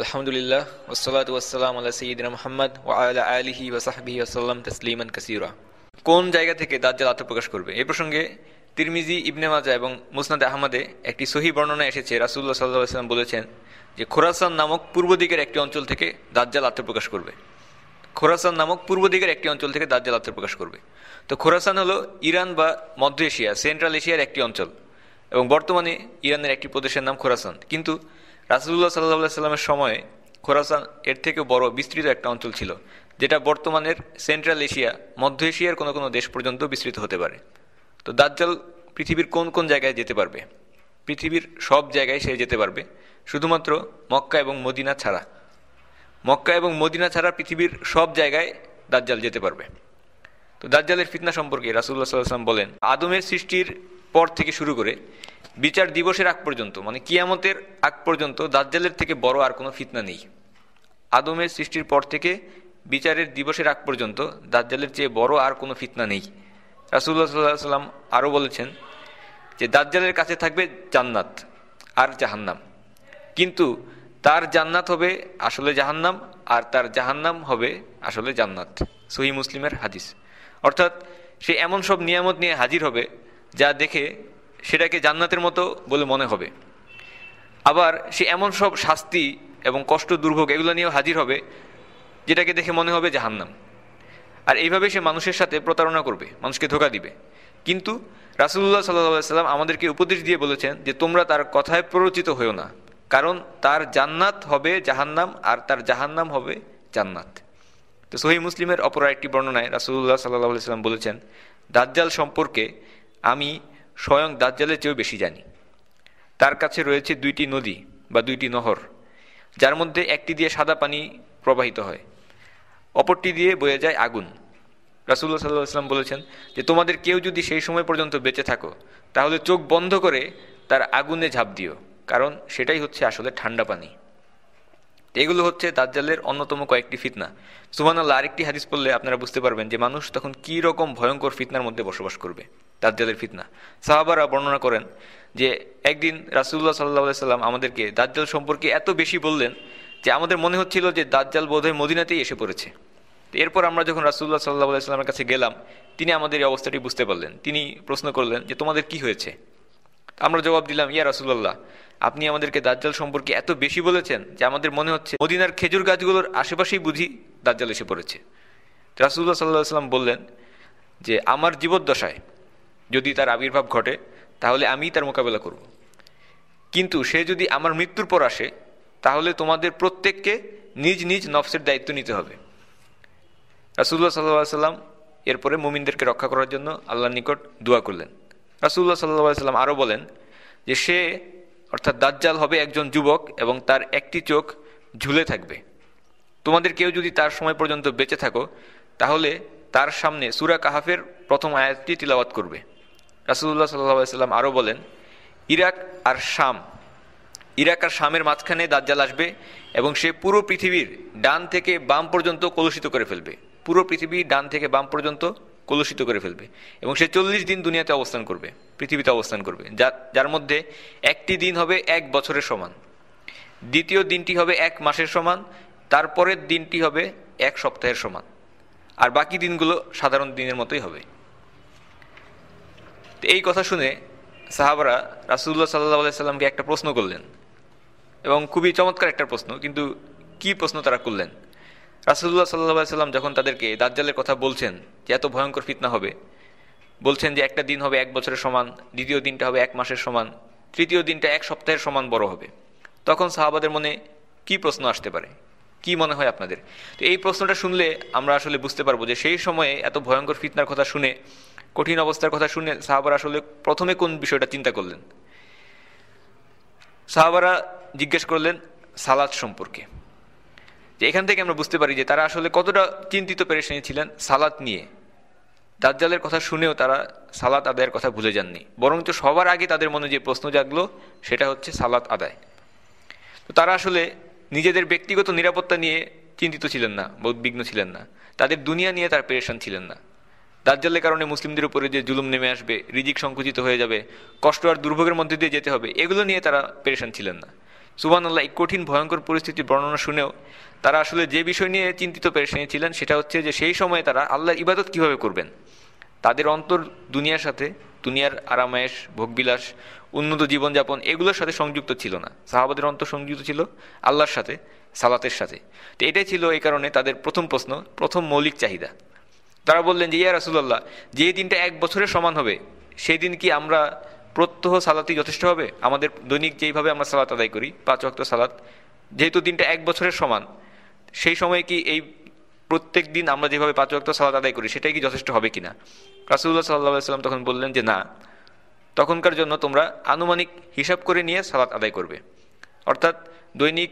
আলহামদুলিল্লাহ ওসলাত ওয়াসালাম আল্লাহ সঈদিন মোহাম্মদ ওয়ালা আলিহি ওসাহবিহি আসাল্লাম তসলিমান কাসিরা কোন জায়গা থেকে দাজ্জাল আত্মপ্রকাশ করবে? এ প্রসঙ্গে তিরমিজি, ইবনে মাজা এবং মুসনাদ আহমদে একটি সহি বর্ণনা এসেছে। রাসুল্লাহ সাল্লাহ সাল্লাম বলেছেন যে খোরাসান নামক পূর্ব দিকের একটি অঞ্চল থেকে দাজ্জাল আত্মপ্রকাশ করবে। খোরাসান নামক পূর্ব দিকের একটি অঞ্চল থেকে দাজ্জাল আত্মপ্রকাশ করবে। তো খোরাসান হলো ইরান বা মধ্য এশিয়া, সেন্ট্রাল এশিয়ার একটি অঞ্চল এবং বর্তমানে ইরানের একটি প্রদেশের নাম খোরাসান। কিন্তু রাসুল্লাহ সাল্লাহ সাল্লামের সময়ে খোরাসান এর থেকে বড় বিস্তৃত একটা অঞ্চল ছিল, যেটা বর্তমানের সেন্ট্রাল এশিয়া, মধ্য এশিয়ার কোনো কোনো দেশ পর্যন্ত বিস্তৃত হতে পারে। তো দাজ্জাল পৃথিবীর কোন কোন জায়গায় যেতে পারবে? পৃথিবীর সব জায়গায় সে যেতে পারবে, শুধুমাত্র মক্কা এবং মদিনা ছাড়া। মক্কা এবং মদিনা ছাড়া পৃথিবীর সব জায়গায় দাজ্জাল যেতে পারবে। তো দাজ্জালের ফিতনা সম্পর্কে রাসুল্লাহ সাল্লাম বলেন, আদমের সৃষ্টির পর থেকে শুরু করে বিচার দিবসের আগ পর্যন্ত মানে কিয়ামতের আগ পর্যন্ত দাজ্জালের থেকে বড় আর কোনো ফিতনা নেই। আদমের সৃষ্টির পর থেকে বিচারের দিবসের আগ পর্যন্ত দাজ্জালের চেয়ে বড় আর কোনো ফিতনা নেই। রাসুল্লাহ সাল্লাহ সাল্লাম আরও বলেছেন যে, দাজ্জালের কাছে থাকবে জান্নাত আর জাহান্নাম। কিন্তু তার জান্নাত হবে আসলে জাহান্নাম আর তার জাহান্নাম হবে আসলে জান্নাত। সহি মুসলিমের হাদিস। অর্থাৎ সে এমন সব নিয়ামত নিয়ে হাজির হবে যা দেখে সেটাকে জান্নাতের মতো বলে মনে হবে। আবার সে এমন সব শাস্তি এবং কষ্ট দুর্ভোগ এগুলো নিয়েও হাজির হবে, যেটাকে দেখে মনে হবে জাহান্নাম। আর এইভাবে সে মানুষের সাথে প্রতারণা করবে, মানুষকে ধোকা দিবে। কিন্তু রাসুল্লাহ সাল্লাহ সাল্লাম আমাদেরকে উপদেশ দিয়ে বলেছেন যে, তোমরা তার কথায় প্ররোচিত হয়েও না, কারণ তার জান্নাত হবে জাহান্নাম আর তার জাহান্নাম হবে জান্নাত। তো সহি মুসলিমের অপর একটি বর্ণনায় রাসুল্লাহ সাল্লাহ সাল্লাম বলেছেন, দাজ্জাল সম্পর্কে আমি স্বয়ং দাজ্জালের চেয়েও বেশি জানি। তার কাছে রয়েছে দুইটি নদী বা দুইটি নহর, যার মধ্যে একটি দিয়ে সাদা পানি প্রবাহিত হয়, অপরটি দিয়ে বয়ে যায় আগুন। রাসুল্লাহ সাল্লাহ আসলাম বলেছেন যে, তোমাদের কেউ যদি সেই সময় পর্যন্ত বেঁচে থাকো, তাহলে চোখ বন্ধ করে তার আগুনে ঝাঁপ দিও, কারণ সেটাই হচ্ছে আসলে ঠান্ডা পানি। এগুলো হচ্ছে দাজ্জালের অন্যতম কয়েকটি ফিতনা। সুবান আল্লাহ আরেকটি হাদিস পড়লে আপনারা বুঝতে পারবেন যে, মানুষ তখন কী রকম ভয়ঙ্কর ফিতনার মধ্যে বসবাস করবে। দাজ্জালের ফিতনা। সাহাবারা বর্ণনা করেন যে, একদিন রাসুল্লাহ সাল্লাহ সাল্লাম আমাদেরকে দাজ্জাল সম্পর্কে এত বেশি বললেন যে, আমাদের মনে হচ্ছিল যে, দাজ্জাল বোধহয় মদিনাতেই এসে পড়েছে। এরপর আমরা যখন রাসুল্লাহ সাল্লাহ সাল্লামের কাছে গেলাম, তিনি আমাদের এই অবস্থাটি বুঝতে পারলেন। তিনি প্রশ্ন করলেন যে, তোমাদের কি হয়েছে? আমরা জবাব দিলাম, ইয়া রাসুল্লাহ আপনি আমাদেরকে দাজ্জাল সম্পর্কে এত বেশি বলেছেন যে, আমাদের মনে হচ্ছে মদিনার খেজুর গাছগুলোর আশেপাশেই বুঝি দাজ্জাল এসে পড়েছে। রাসুল্লাহ সাল্লাহ সাল্লাম বললেন যে, আমার জীবদ্দশায় যদি তার আবির্ভাব ঘটে, তাহলে আমি তার মোকাবেলা করব। কিন্তু সে যদি আমার মৃত্যুর পর আসে, তাহলে তোমাদের প্রত্যেককে নিজ নিজ নফসের দায়িত্ব নিতে হবে। রাসুল্লাহ সাল্লাহ সাল্লাম এরপরে মুমিনদেরকে রক্ষা করার জন্য আল্লাহর নিকট দোয়া করলেন। রাসুল্লাহ সাল্লাহ সাল্লাম আরও বলেন যে সে অর্থাৎ দাজ্জাল হবে একজন যুবক এবং তার একটি চোখ ঝুলে থাকবে। তোমাদের কেউ যদি তার সময় পর্যন্ত বেঁচে থাকো, তাহলে তার সামনে সুরা কাহাফের প্রথম আয়াতটি তিলাওয়াত করবে। রাসুল্লাহ সাল্লাহ সাল্লাম আরও বলেন, ইরাক আর শাম, ইরাক আর শামের মাঝখানে দাজ্জাল আসবে এবং সে পুরো পৃথিবীর ডান থেকে বাম পর্যন্ত কলুষিত করে ফেলবে। পুরো পৃথিবী ডান থেকে বাম পর্যন্ত কলুষিত করে ফেলবে এবং সে চল্লিশ দিন দুনিয়াতে অবস্থান করবে, পৃথিবীতে অবস্থান করবে। যার যার মধ্যে একটি দিন হবে এক বছরের সমান, দ্বিতীয় দিনটি হবে এক মাসের সমান, তারপরের দিনটি হবে এক সপ্তাহের সমান। আর বাকি দিনগুলো সাধারণ দিনের মতোই হবে। তো এই কথা শুনে সাহাবারা রাসুল্লাহ সাল্লাহ সাল্লামকে একটা প্রশ্ন করলেন। এবং খুবই চমৎকার একটা প্রশ্ন, কিন্তু কি প্রশ্ন তারা করলেন? রাসুল্লাহ সাল্লাহ সাল্লাম যখন তাদেরকে দাজ্জালের কথা বলছেন যে এত ভয়ঙ্কর ফিতনা হবে, বলছেন যে একটা দিন হবে এক বছরের সমান, দ্বিতীয় দিনটা হবে এক মাসের সমান, তৃতীয় দিনটা এক সপ্তাহের সমান বড় হবে। তখন সাহাবাদের মনে কি প্রশ্ন আসতে পারে? কি মনে হয় আপনাদের? তো এই প্রশ্নটা শুনলে আমরা আসলে বুঝতে পারব যে সেই সময়ে এত ভয়ঙ্কর ফিতনার কথা শুনে, কঠিন অবস্থার কথা শুনে সাহাবারা আসলে প্রথমে কোন বিষয়টা চিন্তা করলেন? সাহাবারা জিজ্ঞেস করলেন সালাদ সম্পর্কে। যে এখান থেকে আমরা বুঝতে পারি যে তারা আসলে কতটা চিন্তিত পেরেশানি ছিলেন সালাত নিয়ে। দাজ্জালের কথা শুনেও তারা সালাত আদায়ের কথা ভুলে যাননি। বরঞ্চ সবার আগে তাদের মনে যে প্রশ্ন জাগলো সেটা হচ্ছে সালাত আদায়। তো তারা আসলে নিজেদের ব্যক্তিগত নিরাপত্তা নিয়ে চিন্তিত ছিলেন না বা উদ্বিগ্ন ছিলেন না। তাদের দুনিয়া নিয়ে তার পেরেশান ছিলেন না। দাজ্জালের কারণে মুসলিমদের উপরে যে জুলুম নেমে আসবে, রিজিক সংকুচিত হয়ে যাবে, কষ্ট আর দুর্ভোগের মধ্যে দিয়ে যেতে হবে, এগুলো নিয়ে তারা পেরেশান ছিলেন না। সুবান আল্লাহ এই কঠিন, ভয়ঙ্কর পরিস্থিতির বর্ণনা শুনেও তারা আসলে যে বিষয় নিয়ে চিন্তিত, পেরেশানি ছিলেন, সেটা হচ্ছে যে সেই সময়ে তারা আল্লাহর ইবাদত কীভাবে করবেন? তাদের অন্তর দুনিয়ার সাথে দুনিয়ার আরামায়েশ ভোগবিলাস, উন্নত জীবনযাপন এগুলোর সাথে সংযুক্ত ছিল না। সাহাবাদের অন্তর সংযুক্ত ছিল আল্লাহর সাথে, সালাতের সাথে। তো এটাই ছিল এই কারণে তাদের প্রথম প্রশ্ন, প্রথম মৌলিক চাহিদা। তারা বললেন যে, ইয়া রাসুল্লাহ যে দিনটা এক বছরের সমান হবে সেই দিন কি আমরা প্রত্যহ সালাতই যথেষ্ট হবে? আমাদের দৈনিক যেইভাবে আমরা সালাত আদায় করি, পাঁচ অক্ত সালাত, যেহেতু দিনটা এক বছরের সমান, সেই সময় কি এই প্রত্যেক দিন আমরা যেভাবে পাঁচ অক্ত সালাত আদায় করি, সেটাই কি যথেষ্ট হবে কিনা? রাসুল্লাহ সাল্লাহ সাল্লাম তখন বললেন যে, না, তখনকার জন্য তোমরা আনুমানিক হিসাব করে নিয়ে সালাত আদায় করবে। অর্থাৎ দৈনিক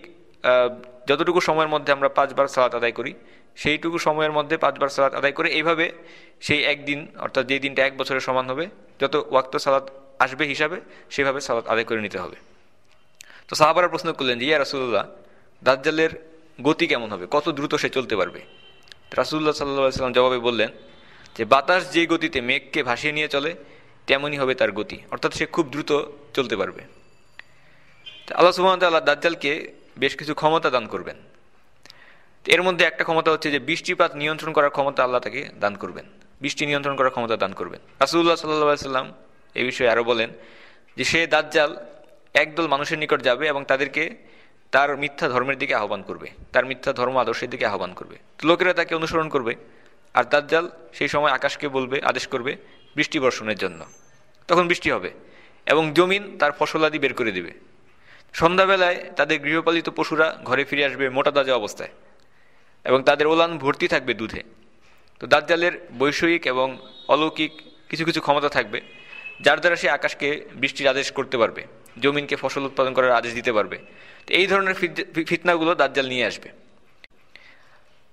যতটুকু সময়ের মধ্যে আমরা পাঁচবার সালাত আদায় করি, সেইটুকু সময়ের মধ্যে পাঁচবার সালাত আদায় করে এইভাবে সেই একদিন, অর্থাৎ যে দিনটা এক বছরের সমান হবে, যত ওয়াক্ত সালাত আসবে হিসাবে, সেভাবে সালাত আদায় করে নিতে হবে। তো সাহাবারা প্রশ্ন করলেন যে, ইয়া রাসুল্লাহ দাজ্জালের গতি কেমন হবে? কত দ্রুত সে চলতে পারবে? রাসুল্লাহ সাল্লাহ সাল্লাম জবাবে বললেন যে, বাতাস যে গতিতে মেঘকে ভাসিয়ে নিয়ে চলে তেমনই হবে তার গতি। অর্থাৎ সে খুব দ্রুত চলতে পারবে। আল্লাহ সুহামতাল্লাহ দাজ্জালকে বেশ কিছু ক্ষমতা দান করবেন। এর মধ্যে একটা ক্ষমতা হচ্ছে যে, বৃষ্টিপাত নিয়ন্ত্রণ করার ক্ষমতা আল্লাহ তাকে দান করবেন। বৃষ্টি নিয়ন্ত্রণ করার ক্ষমতা দান করবেন। রাসুল্লাহ সাল্লাহ সাল্লাম এই বিষয়ে আরও বলেন যে, সে দাজ্জাল একদল মানুষের নিকট যাবে এবং তাদেরকে তার মিথ্যা ধর্মের দিকে আহ্বান করবে, তার মিথ্যা ধর্ম আদর্শের দিকে আহ্বান করবে। লোকেরা তাকে অনুসরণ করবে, আর দাজ্জাল সেই সময় আকাশকে বলবে, আদেশ করবে বৃষ্টি বর্ষণের জন্য। তখন বৃষ্টি হবে এবং জমিন তার ফসলাদি বের করে দিবে। সন্ধ্যাবেলায় তাদের গৃহপালিত পশুরা ঘরে ফিরে আসবে মোটা তাজা অবস্থায় এবং তাদের ওলান ভর্তি থাকবে দুধে। তো দাজ্জালের বৈষয়িক এবং অলৌকিক কিছু কিছু ক্ষমতা থাকবে, যার দ্বারা সে আকাশকে বৃষ্টির আদেশ করতে পারবে। জমিনকে ফসল উৎপাদন করার আদেশ দিতে পারবে। তো এই ধরনের ফিতনাগুলো দাজ্জাল নিয়ে আসবে।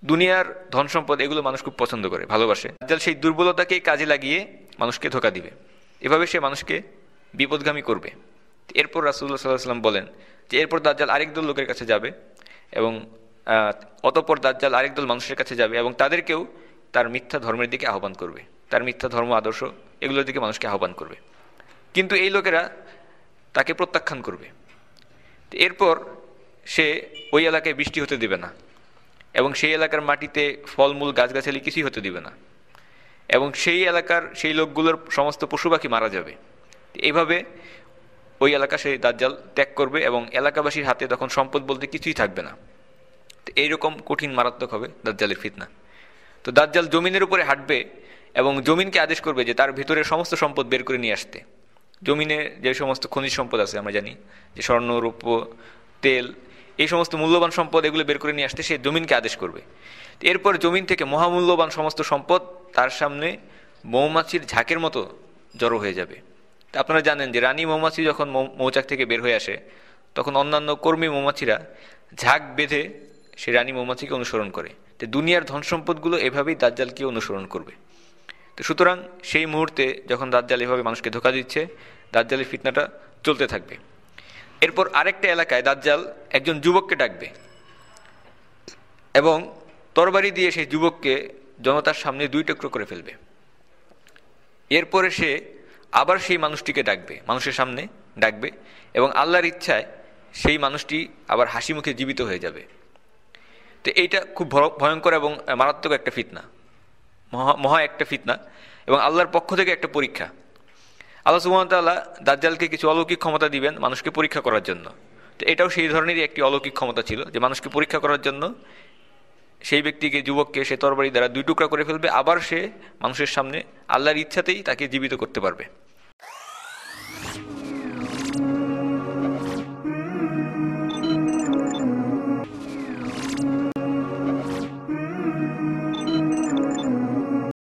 দুনিয়ার ধন সম্পদ এগুলো মানুষ খুব পছন্দ করে, ভালোবাসে। দাজ্জাল সেই দুর্বলতাকেই কাজে লাগিয়ে মানুষকে ধোকা দিবে। এভাবে সে মানুষকে বিপদগামী করবে। এরপর রাসুল্লাহ সাল্লাহ সাল্লাম বলেন যে, এরপর দাজ্জাল আরেক দল লোকের কাছে যাবে এবং অতপর দাজ্জাল আরেক দল মানুষের কাছে যাবে এবং তাদেরকেও তার মিথ্যা ধর্মের দিকে আহ্বান করবে। তার মিথ্যা ধর্ম, আদর্শ এগুলোর দিকে মানুষকে আহ্বান করবে। কিন্তু এই লোকেরা তাকে প্রত্যাখ্যান করবে। এরপর সে ওই এলাকায় বৃষ্টি হতে দিবে না এবং সেই এলাকার মাটিতে ফলমূল, গাছগাছালি কিছুই হতে দিবে না এবং সেই এলাকার সেই লোকগুলোর সমস্ত পশু পাখি মারা যাবে। এইভাবে ওই এলাকা সেই দাজ্জাল ত্যাগ করবে এবং এলাকাবাসীর হাতে তখন সম্পদ বলতে কিছুই থাকবে না। তো এইরকম কঠিন, মারাত্মক হবে দাজ্জালের ফিতনা। তো দাজ্জাল জমিনের উপরে হাঁটবে এবং জমিনকে আদেশ করবে যে তার ভিতরে সমস্ত সম্পদ বের করে নিয়ে আসতে। জমিনে যে সমস্ত খনিজ সম্পদ আছে, আমরা জানি, যে স্বর্ণ রূপ তেল, এই সমস্ত মূল্যবান সম্পদ এগুলো বের করে নিয়ে আসতে সে জমিনকে আদেশ করবে। এরপর জমিন থেকে মহামূল্যবান সমস্ত সম্পদ তার সামনে মৌমাছির ঝাঁকের মতো জড়ো হয়ে যাবে। তা আপনারা জানেন যে রানী মৌমাছি যখন মৌচাক থেকে বের হয়ে আসে, তখন অন্যান্য কর্মী মৌমাছিরা ঝাঁক বেঁধে সে রানী মৌমাছিকে অনুসরণ করে। তো দুনিয়ার ধন সম্পদগুলো এভাবেই দাজ্জালকে অনুসরণ করবে। তো সুতরাং সেই মুহূর্তে যখন দাজ্জাল এভাবে মানুষকে ধোকা দিচ্ছে দাজ্জালের ফিতনাটা চলতে থাকবে। এরপর আরেকটা এলাকায় দাজ্জাল একজন যুবককে ডাকবে এবং তরবারি দিয়ে সেই যুবককে জনতার সামনে দুই টুকরো করে ফেলবে। এরপরে সে আবার সেই মানুষটিকে ডাকবে, মানুষের সামনে ডাকবে এবং আল্লাহর ইচ্ছায় সেই মানুষটি আবার হাসি মুখে জীবিত হয়ে যাবে। তো এইটা খুব ভয়ঙ্কর এবং মারাত্মক একটা ফিতনা, মহা মহা একটা ফিতনা এবং আল্লাহর পক্ষ থেকে একটা পরীক্ষা। আল্লাহ সুমতাল্লাহ দাজ্জালকে কিছু অলৌকিক ক্ষমতা দিবেন মানুষকে পরীক্ষা করার জন্য। তো এটাও সেই ধরনেরই একটি অলৌকিক ক্ষমতা ছিল, যে মানুষকে পরীক্ষা করার জন্য সেই ব্যক্তিকে, যুবককে সে তরবারি দ্বারা দুই টুকরা করে ফেলবে, আবার সে মানুষের সামনে আল্লাহর ইচ্ছাতেই তাকে জীবিত করতে পারবে।